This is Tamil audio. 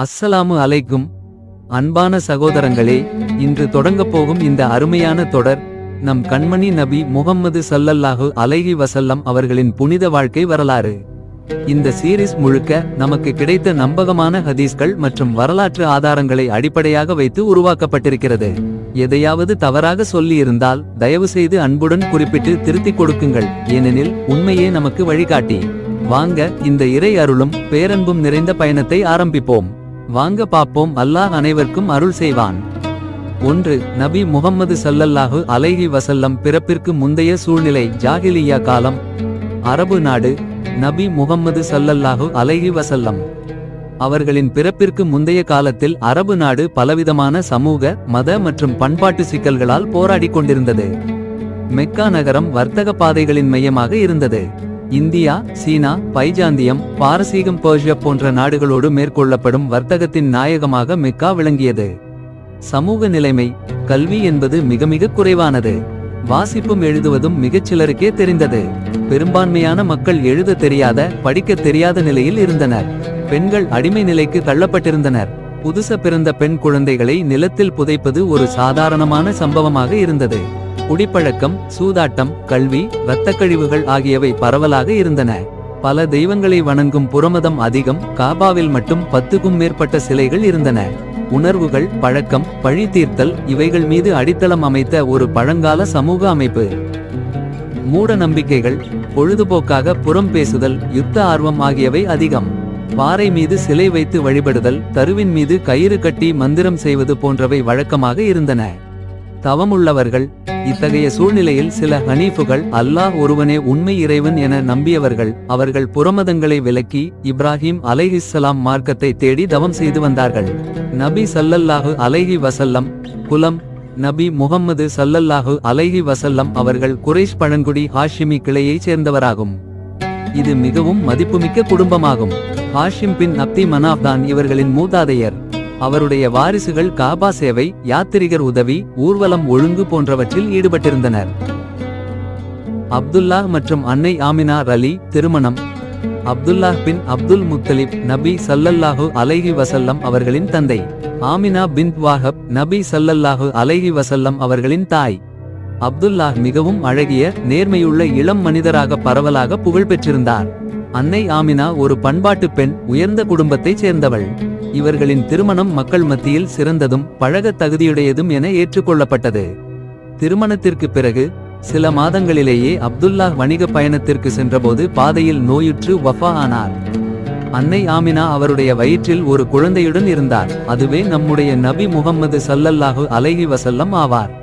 அஸ்ஸலாமு அலைக்கும். அன்பான சகோதரங்களே இன்று தொடங்கப் போகும் இந்த அருமையான தொடர் நம் கண்மணி நபி முகம்மது சல்லல்லாஹு அலைஹி வசல்லம் அவர்களின் புனித வாழ்க்கை வரலாறு. இந்த சீரிஸ் முழுக்க நமக்கு கிடைத்த நம்பகமான ஹதீஸ்கள் மற்றும் வரலாற்று ஆதாரங்களை அடிப்படையாக வைத்து உருவாக்கப்பட்டிருக்கிறது. எதையாவது தவறாக சொல்லியிருந்தால் தயவு செய்து அன்புடன் குறிப்பிட்டு திருத்திக் கொடுக்குங்கள். ஏனெனில் உண்மையே நமக்கு வழிகாட்டி. வாங்க இந்த இறை அருளும் பேரன்பும் நிறைந்த பயணத்தை ஆரம்பிப்போம். வாங்க பாப்போம் அல்லாஹ் அனைவருக்கும் அருள் செய்வான். ஒன்று நபி முகம்மது சல்லல்லாஹு அலைஹி வசல்லம் பிறப்பிற்கு முந்தைய சூழ்நிலை ஜாகிலியா காலம். அரபு நாடு நபி முகம்மது சல்லல்லாஹு அலைஹி வசல்லம் அவர்களின் பிறப்பிற்கு முந்தைய காலத்தில் அரபு நாடு பலவிதமான சமூக மத மற்றும் பண்பாட்டு சிக்கல்களால் போராடிக் கொண்டிருந்தது. மெக்கா நகரம் வர்த்தக பாதைகளின் மையமாக இருந்தது. இந்தியா சீனா பைஜாந்தியம் பாரசீகம் பர்ஷியா போன்ற நாடுகளோடு மேற்கொள்ளப்படும் வர்த்தகத்தின் நாயகமாக மெக்கா விளங்கியது. சமூக நிலைமை கல்வி என்பது மிக மிக குறைவானது. வாசிப்பும் எழுதுவதும் மிகச்சிலருக்கே தெரிந்தது. பெரும்பான்மையான மக்கள் எழுத தெரியாத படிக்க தெரியாத நிலையில் இருந்தனர். பெண்கள் அடிமை நிலைக்கு தள்ளப்பட்டிருந்தனர். புதுச பிறந்த பெண் குழந்தைகளை நிலத்தில் புதைப்பது ஒரு சாதாரணமான சம்பவமாக இருந்தது. குடிப்பழக்கம் சூதாட்டம் கல்வி இரத்தக் கழிவுகள் ஆகியவை பரவலாக இருந்தன. பல தெய்வங்களை வணங்கும் புறமதம் அதிகம் காபாவில் மட்டும் பத்துக்கும் மேற்பட்ட சிலைகள் இருந்தன. உணர்வுகள் பழக்கம் பழி தீர்த்தல் இவைகள் மீது அடித்தளம் அமைத்த ஒரு பழங்கால சமூக அமைப்பு. மூட நம்பிக்கைகள் பொழுதுபோக்காக புறம் பேசுதல் யுத்த ஆர்வம் ஆகியவை அதிகம். பாறை மீது சிலை வைத்து வழிபடுதல் தருவின் மீது கயிறு கட்டி மந்திரம் செய்வது போன்றவை வழக்கமாக இருந்தன. தவமுள்ளவர்கள். இத்தகைய சூழ்நிலையில் சில ஹனீஃபுகள் அல்லாஹ் ஒருவனே உண்மை இறைவன் என நம்பியவர்கள். அவர்கள் புறமதங்களை விலக்கி இப்ராஹிம் அலைஹிஸ்ஸலாம் மார்க்கத்தை தேடி தவம் செய்து வந்தார்கள். நபி சல்லல்லாஹு அலைஹி வசல்லம் குலம் நபி முகம்மது சல்லல்லாஹு அலைஹி வசல்லம் அவர்கள் குறைஷ் பழங்குடி ஹாஷிமி கிளையைச் சேர்ந்தவராகும். இது மிகவும் மதிப்புமிக்க குடும்பமாகும். ஹாஷிம் பின் அப்தி மனாப் தான் இவர்களின் மூதாதையர். அவருடைய வாரிசுகள் காபா சேவை யாத்திரிகர் உதவி ஊர்வலம் ஒழுங்கு போன்றவற்றில் ஈடுபட்டிருந்தனர். அப்துல்லாஹ் மற்றும் அன்னை ஆமினா ரலி திருமணம். அப்துல்லாஹ் பின் அப்துல் முத்தலிப் நபி சல்லல்லாஹு அலைஹி வசல்லம் அவர்களின் தந்தை. ஆமினா பின் வாஹப் நபி சல்லல்லாஹு அலைஹி வசல்லம் அவர்களின் தாய். அப்துல்லாஹ் மிகவும் அழகிய நேர்மையுள்ள இளம் மனிதராக பரவலாக புகழ் பெற்றிருந்தார் அன்னை ஆமினா ஒரு பண்பாட்டு பெண் உயர்ந்த குடும்பத்தைச் சேர்ந்தவள். இவர்களின் திருமணம் மக்கள் மத்தியில் சிறந்ததும் பழகத் தகுதியுடையதும் என ஏற்றுக்கொள்ளப்பட்டது. திருமணத்திற்கு பிறகு சில மாதங்களிலேயே அப்துல்லாஹ் வணிக பயணத்திற்கு சென்றபோது பாதையில் நோயுற்று வஃபா ஆனார். அன்னை ஆமினா அவருடைய வயிற்றில் ஒரு குழந்தையுடன் இருந்தார். அதுவே நம்முடைய நபி முகம்மது சல்லல்லாஹு அலைஹி வசல்லம் ஆவார்.